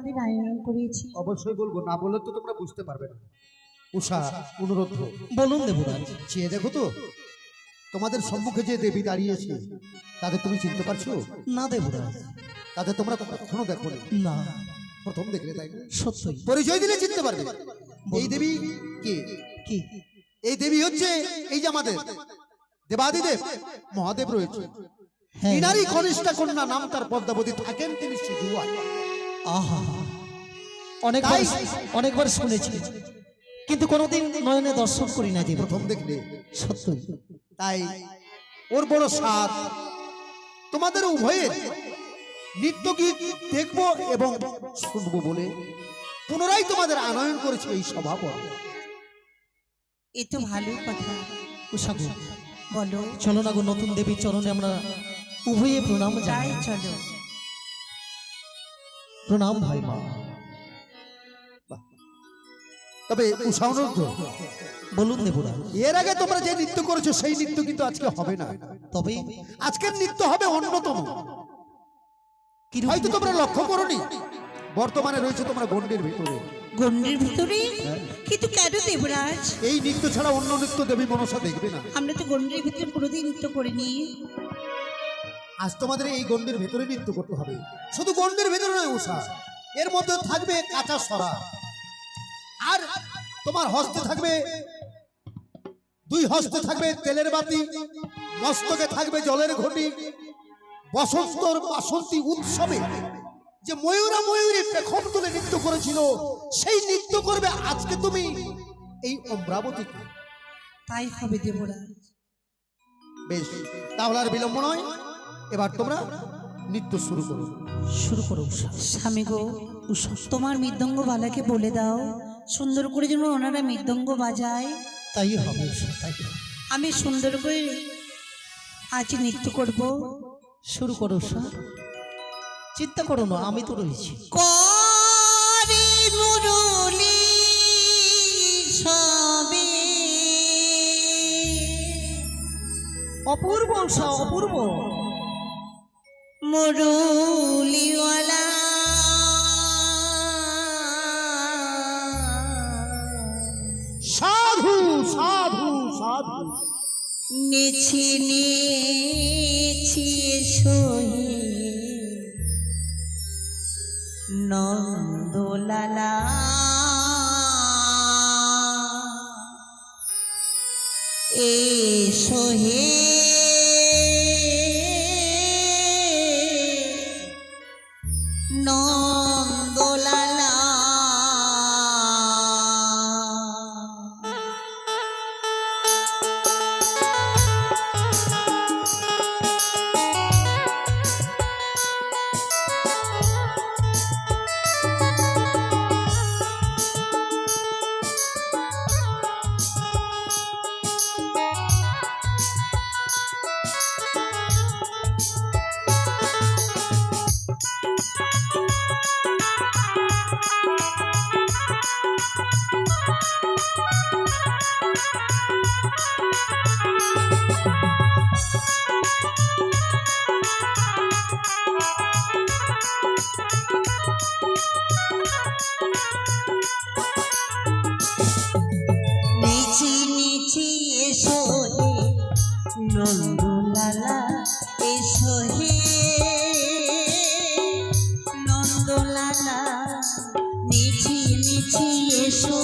তোমাদের আয়োজন করেছি অবশ্যই বলব না বললে তো তোমরা বুঝতে পারবে না। উষা অনুরোধ বলুন দেবরাজ চেয়ে দেখো তো। তোমাদের সম্মুখে যে দেবী দাঁড়িয়েছে তাদের তুমি চিনতে পারছ? না দেবরাজ। তাদের তোমরা কখনো দেখো না? প্রথম দেখলে তাই? সত্যই। পরিচয় দিলে চিনতে পারবে। এই দেবী কে? কি? এই দেবী হচ্ছে এই যে আমাদের দেবাদিদেব। মহাদেব রয়েছে। হ্যাঁ। ইনারই কনিষ্ঠা কন্যা নাম তার পদ্মাবতী থাকেন তিনি আহা। অনেকবার অনেকবার শুনেছি। কিন্তু কোনোদিন নয়নে দর্শন করি না দেব প্রথম দেখলে। সত্যই। তাই ওর বড় সাত তোমাদের উভয়ের নৃত্য গীত দেখব এবং শুনব বলে পুনরায় তোমাদের আনয়ন করেছে এই সভাপতি। এ তো ভালো কথা। উষাগো বলো। চলো না গো নতুন দেবীর চরণে আমরা উভয়ে প্রণাম যাই চলো। প্রণাম ভাই মা। তবে বলুন এর আগে তোমরা যে নৃত্য করেছ সেই নৃত্য কিন্তু আজকে হবে না। তবে আজকের নৃত্য হবে অন্যতম। হয়তো তোমরা লক্ষ্য করনি। বর্তমানে রয়েছে তোমরা গন্ডির ভিতরে। গন্ডির ভিতরে? কিন্তু কেন দেবরাজ? এই নৃত্য ছাড়া অন্য নৃত্য দেবী মনসা দেখবে না। আমরা তো গন্ডির ভিতরে কোনোদিন নৃত্য করিনি। আজ তোমাদের এই গন্ডির ভেতরে নৃত্য করতে হবে। শুধু গন্ডির ভেতরে নয় উষা এর মধ্যে থাকবে কাঁচা সরা। আর তোমার হস্তে থাকবে দুই হস্তে থাকবে তেলের বাতি মস্তকে থাকবে জলের ঘটি বসন্তর বাসন্তী উৎসবে যে ময়ূরা ময়ূরী পেখম তুলে নৃত্য করেছিল সেই নৃত্য করবে আজকে তুমি এই অমরাবতীতে। তাই হবে দেবরাজ। বেশ তাহলে আর বিলম্ব নয়। এবার তোমরা নৃত্য শুরু করো। শুরু করো স্বামী গো তোমার মৃদঙ্গ বালাকে বলে দাও। সুন্দর করে যেন ওনারা মৃদঙ্গ বাজায়। তাই হবে আমি সুন্দর করে আজ নৃত্য করব। শুরু করো উষা। চিন্তা করো না আমি তো রয়েছি। করে মুরলি সবে। অপূর্ব উষা অপূর্ব। মুরলিওয়ালা। সাধু সাধু সাধু। নেছি নেছি সহি নন্দলালা। এ সহে নন্দলালা নিচি নিচি এসো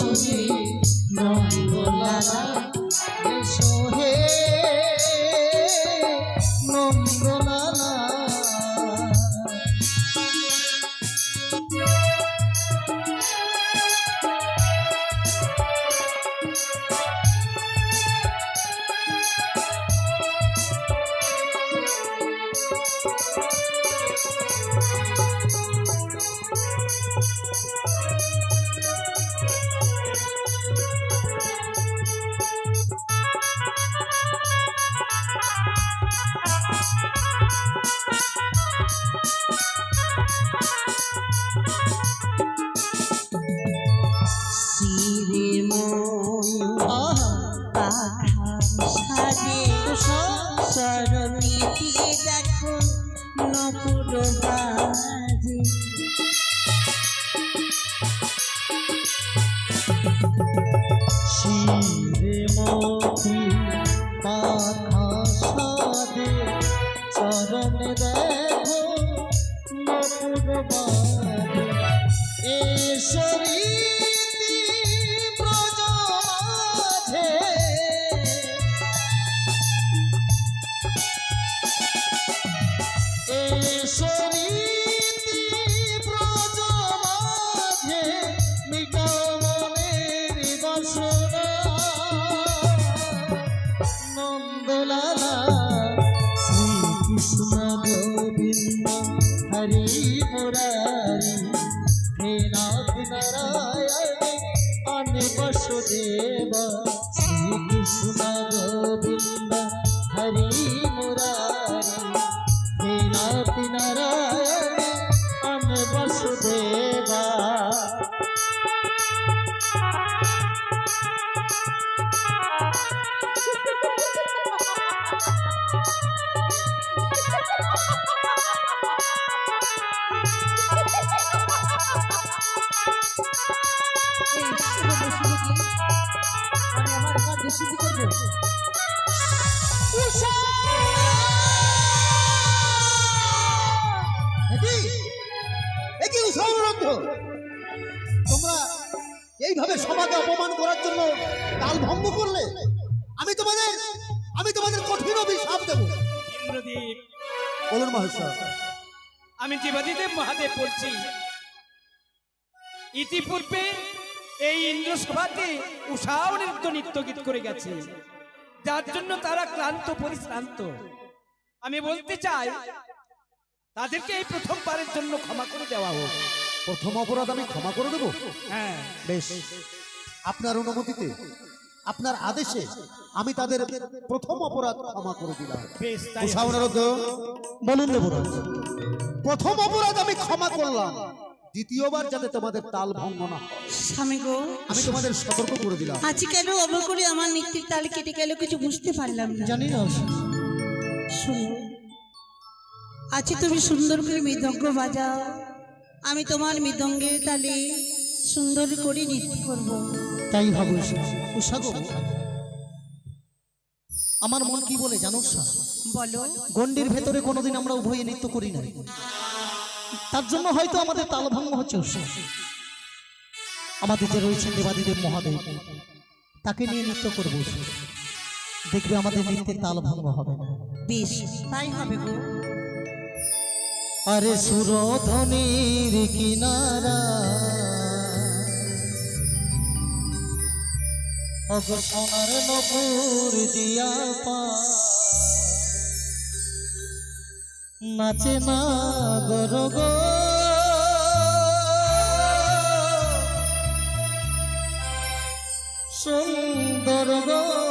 মুরারি হে নাথ নারায়ণ আনে বসুদেব শ্রীকৃষ্ণ গোবিন্দ হরি মুরারি হে নাথ নারায়ণে তোমরা এইভাবে সমাজে অপমান করার জন্য তাল ভঙ্গ করলে আমি তোমাদের আমি তোমাদের কঠিন অভিশাপ দেব ইন্দ্রদীপ বলুন মহেশ্বর আমি জীবাদিদেব মহাদেব বলছি, ইতিপূর্বে এই ইন্দ্র সভাতে উষাও নৃত্য নৃত্য গীত করে গেছে। যার জন্য তারা ক্লান্ত পরিশ্রান্ত। আমি বলতে চাই তাদেরকে এই প্রথমবারের জন্য ক্ষমা করে দেওয়া হোক। প্রথম অপরাধ আমি ক্ষমা করে দেব? হ্যাঁ। বেশ। আপনার অনুমতিতে আপনার আদেশে আমি তাদের প্রথম অপরাধ ক্ষমা করে দিলাম। বলুন প্রথম অপরাধ আমি ক্ষমা করলাম। দ্বিতীয়বার যাতে তোমাদের তাল ভঙ্গ না স্বামী গো আমি তোমাদের সতর্ক করে দিলাম। আজ কেন অবর করে আমার নৃত্যের তাল কেটে গেল কিছু বুঝতে পারলাম না। জানি না শোনো আজ তুমি সুন্দর করে মৃদঙ্গ বাজাও। আমি তোমার মৃদঙ্গের তালে সুন্দর করে নৃত্য করব। তাই ভাবো উষাগো আমার মন কি বলে জানো? বলো। গন্ডির ভেতরে কোনোদিন আমরা উভয়ে নৃত্য করি না তার জন্য হয়তো আমাদের তালভঙ্গ হচ্ছে। আমাদের যে রয়েছেন দেবাদিদেব মহাদেব তাকে নিয়ে নৃত্য করব দেখবে আমাদের নৃত্যের তালভঙ্গ হবে না। বেশ তাই হবে গো। আরে সুরধনির কিনারা অগ সোনার নপুর দিয়া পা নাচে না গরগ সুন্দর গোরা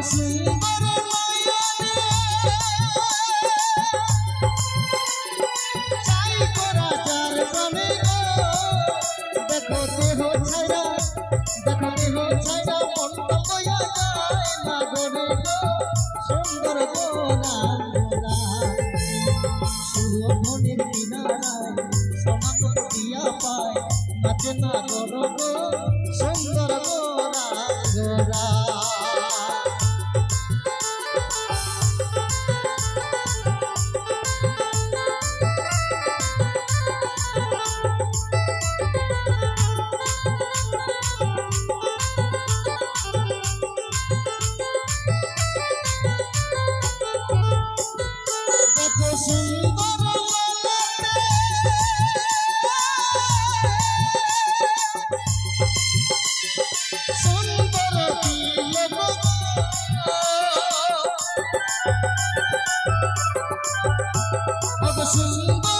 ওগো সুন্দর দেখো সুন্দর সুন্দর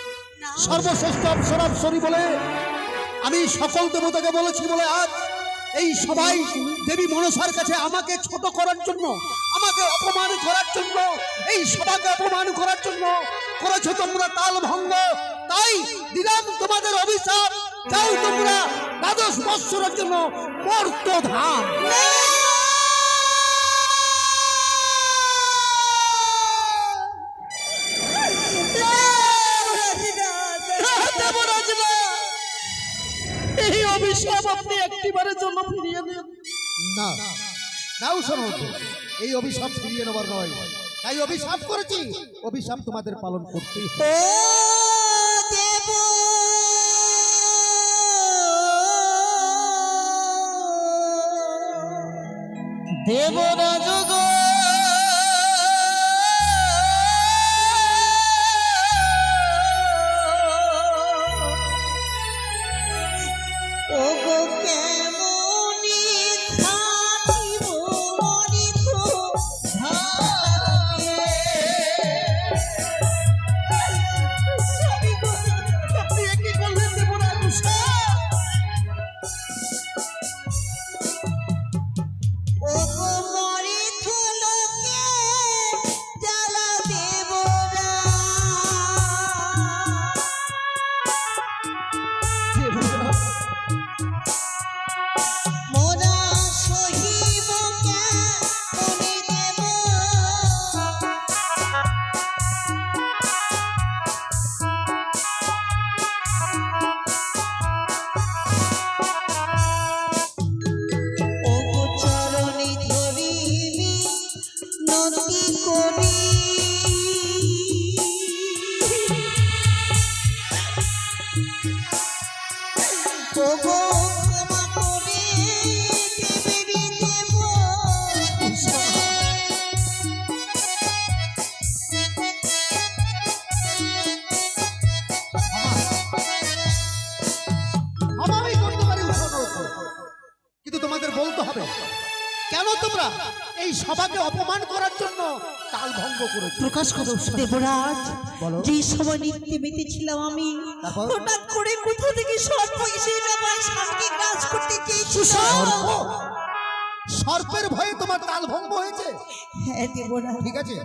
সর্বশ্রেষ্ঠ অপসরাপসরি বলে আমি সকল দেবতাকে বলেছি বলে আজ এই সবাই দেবী মনসার কাছে আমাকে ছোট করার জন্য, আমাকে অপমান করার জন্য, এই সভাকে অপমান করার জন্য করেছ তোমরা তাল ভঙ্গ। তাই দিলাম তোমাদের অভিশাপ। যাও তোমরা দ্বাদশ বৎসরের জন্য মর্ত ধাম। অভিশাপ আপনি একটিবারের জন্য ফিরিয়ে দিন না নাও শোনো এই অভিশাপ ফিরিয়ে নেবার নয়। তাই অভিশাপ করেছি। অভিশাপ তোমাদের পালন করতেই। দেব। কেন তোমরা এই সভাকে অপমান করার জন্য তাল ভঙ্গ করেছ? প্রকাশ করো দেবরাজ। যে সময় নৃত্যে মেতেছিলাম আমি হঠাৎ করে কোথা থেকে সর্প এসে আমার স্বামীকে কাজ করতে চেয়েছিল? সর্প? সর্পের ভয়ে তোমার তাল ভঙ্গ হয়েছে? হ্যাঁ দেবরাজ। ঠিক আছে।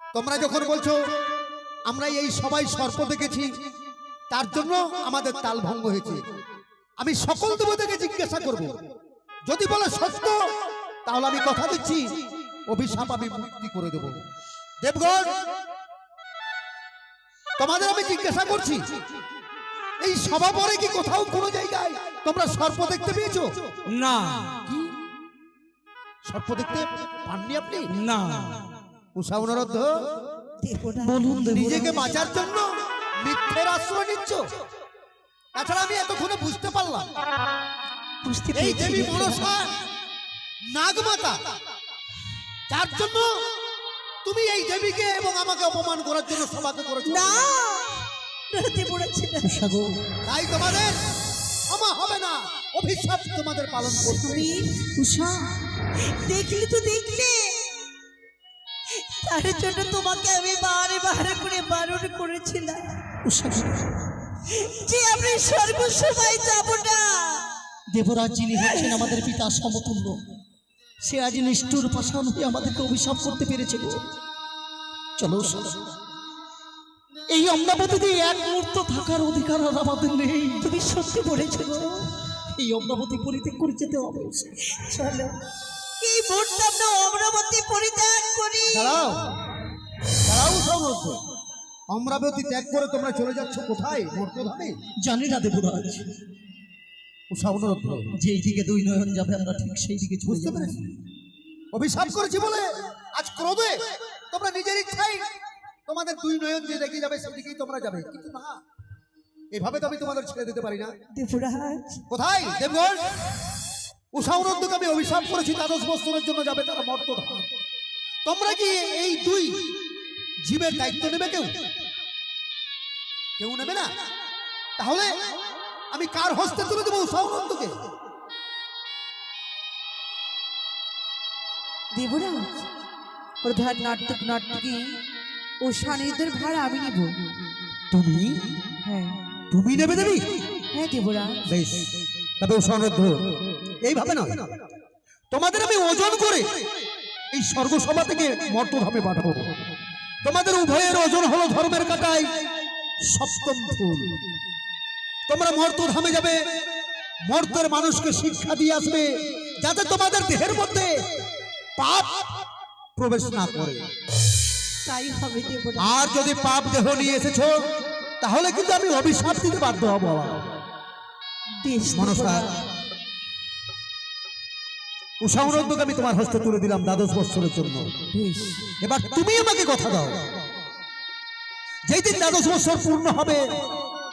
তোমরা যখন বলছো আমরা এই সবাই সর্প দেখেছি তার জন্য আমাদের তাল ভঙ্গ হয়েছে। আমি সকল দেবতাকে জিজ্ঞাসা করব। যদি বলে সত্য তাহলে আমি কথা দিচ্ছি। অভিশাপ আমি মুক্তি করে দেব। দেবগণ তোমাদের আমি জিজ্ঞাসা করছি এই সভা পরে কি কোথাও কোনো জায়গায় তোমরা সর্প দেখতে পেয়েছ? না। কি? সর্প দেখতে পাননি আপনি? না। উষা অনুরোধ নিজেকে বাঁচার জন্য আশ্রয় নিচ্ছ। তাছাড়া আমি এতক্ষণে বুঝতে পারলাম বুঝতে এই পেরেছি দেবী। মনসা নাগমাতা যার জন্য তুমি এই দেবীকে এবং আমাকে অপমান করার জন্য সভাকে করেছ। না রাতে পড়েছে। না তাই তোমাদের ক্ষমা হবে না অভিশাপ তোমাদের পালন করতে। তুমি উষা দেখলে তো দেখলে। তার জন্য তোমাকে আমি বারে বারে করে বারণ করেছিলাম। উষা। যে আমরা সর্বসময় যাব না। দেবরাজ যিনি হচ্ছেন আমাদের পিতা সমতুল্য সে আজ নিষ্ঠুর পাষাণ হয়ে আমাদেরকে অভিশাপ করতে পেরেছে চলো এই অমরাবতীতে এক মুহূর্ত থাকার অধিকার আর আমাদের নেই তুমি সত্যি বলেছ এই অমরাবতী পরিত্যাগ করে যেতে হবে। চলো। এই মুহূর্তে আমরা অমরাবতী পরিত্যাগ করি। দাঁড়াও। দাঁড়াও অমরাবতী ত্যাগ করে তোমরা চলে যাচ্ছ কোথায় মর্তধামে? জানি না দেবরাজ। উষা অনুরোধ। যেই দিকে দুই নয়ন যাবে আমরা ঠিক সেই দিকে চলে বুঝতে পেরেছি। অভিশাপ করেছি বলে আজ ক্রোধে তোমরা নিজের ইচ্ছাই তোমাদের দুই নয়ন যে দেখে যাবে সেদিকেই তোমরা যাবে। কিন্তু না এভাবে তো আমি তোমাদের ছেড়ে দিতে পারি না। দেবরাজ। কোথায়? দেবগণ উষা আমি অভিশাপ করেছি দ্বাদশ বছরের জন্য যাবে তারা মর্তধাম। তোমরা কি এই দুই জীবের দায়িত্ব নেবে কেউ? কেউ নেবে না? তাহলে আমি কার হস্তে তুলে দেবো অনুরোধকে দেবরাজ প্রধান নাটক নাটকে ও আমি নেব। তুমি? হ্যাঁ। তুমি নেবে দেবী? হ্যাঁ দেবরাজ। বেশ তবে এইভাবে না তোমাদের আমি ওজন করে এই স্বর্গসভা থেকে মর্তধামে পাঠাবো। তোমাদের উভয়ের ওজন হলো ধর্মের কাটায় সপ্তম ফুল। তোমরা মর্তধামে যাবে। মর্তের মানুষকে শিক্ষা দিয়ে আসবে যাতে তোমাদের দেহের মধ্যে পাপ প্রবেশ না করে। তাই হবে আর যদি পাপ দেহ নিয়ে এসেছ তাহলে কিন্তু আমি অভিশাপ দিতে বাধ্য হব আবার। বেশ মনসা। আমি তোমার হস্তে তুলে দিলাম দ্বাদশ বৎসরের জন্য। এবার তুমি আমাকে কথা দাও। যেই দিন দ্বাদশ বৎসর পূর্ণ হবে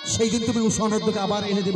সেই দিন তুমি উষাউরদ্দকে আবার এনে দেবে।